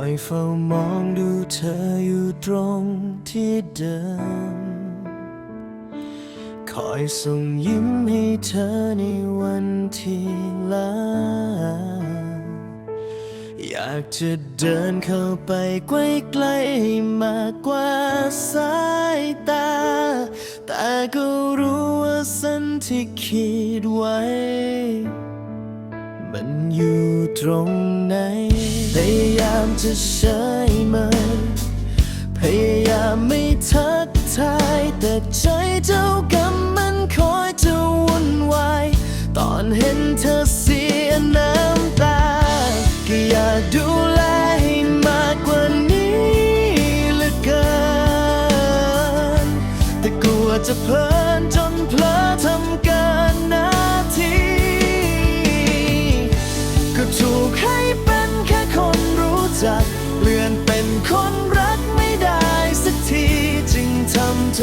อยเฝ้ามองดูเธออยู่ตรงที่เดิม คอยส่งยิ้มให้เธอในวันที่ลาอยากจะเดินเข้าไปใกล้ๆให้มากกว่าสายตา แต่ก็รู้ว่าส้นที่ขีดไว้ มันอยู่ตรงไหน พยายามจะเฉยเมพยายามไม่ทักทาย แต่ใจเจ้ากรรมมันคอยจะวุ่นวาย ตอนเห็นเธอเสียน้ำตา ก็อยากดูแลให้มากกว่านี้เหลือเกิน แต่กลัวจะเพลิน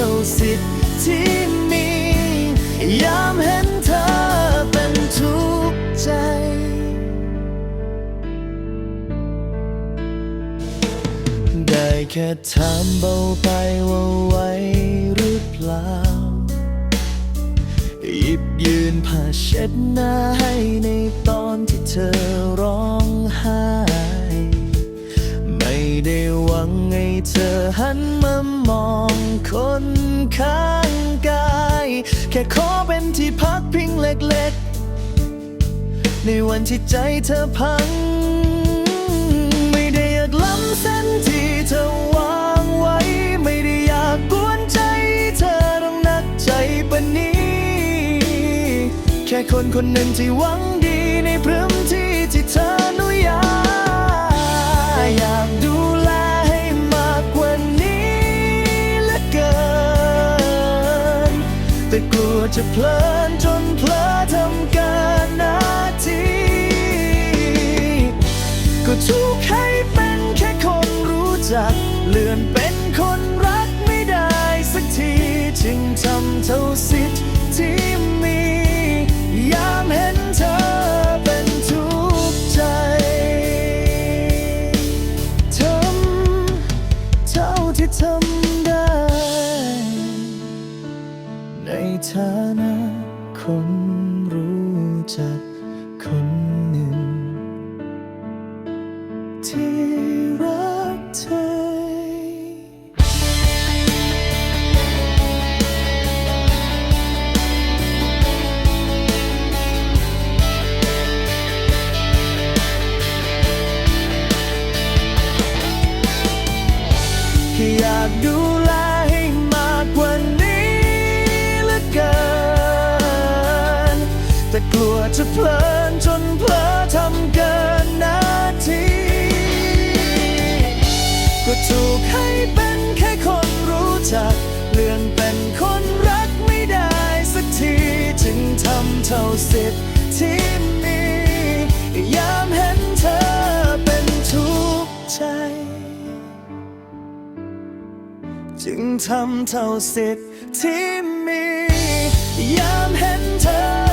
าสิทธิ์ที่มียามเห็นเธอเป็นทุกข์ใจ ได้แค่ถามเบาไปว่าไหวหรือเปล่า หยิบยืนผ้าเช็ดหน้าให้ในตอนที่เธอร้อง ค่ขอเป็นที่พักพิงเล็กๆ ในวันที่ใจเธอพัง ไม่ได้อยากล้ำเส้นที่เธอวางไว้ ไม่ได้อยากกวนใจเธอต้องนักใจปนนี้ แค่คนคนหนึ่งที่หวังดีในพื้นที่ที่เธออนุญาต จะเพลินจนเพลอทำกินหน้าที่ก็ถูกให้เป็นแค่คนรู้จัก เลื่อนเป็นคนรักไม่ได้สักทีจึงทำเท่าสิทธิ์ที่มี ยามเห็นเธอเป็นทุกข์ใจทำเท่าที่ทำ ฐานะคนรู้จักคนหนึ่ง ที่รักเธอแค่อยากดูแล แต่กลัวจะเพลินจนเพลอทำเกินหน้าที่ก็ถูกให้เป็นแค่คนรู้จัก เลื่อนเป็นคนรักไม่ได้สักที จึงทำเท่าสิทธิ์ที่มียามเห็นเธอเป็นทุกข์ใจ จึงทำเท่าสิทธิ์ที่มียามเห็นเธอ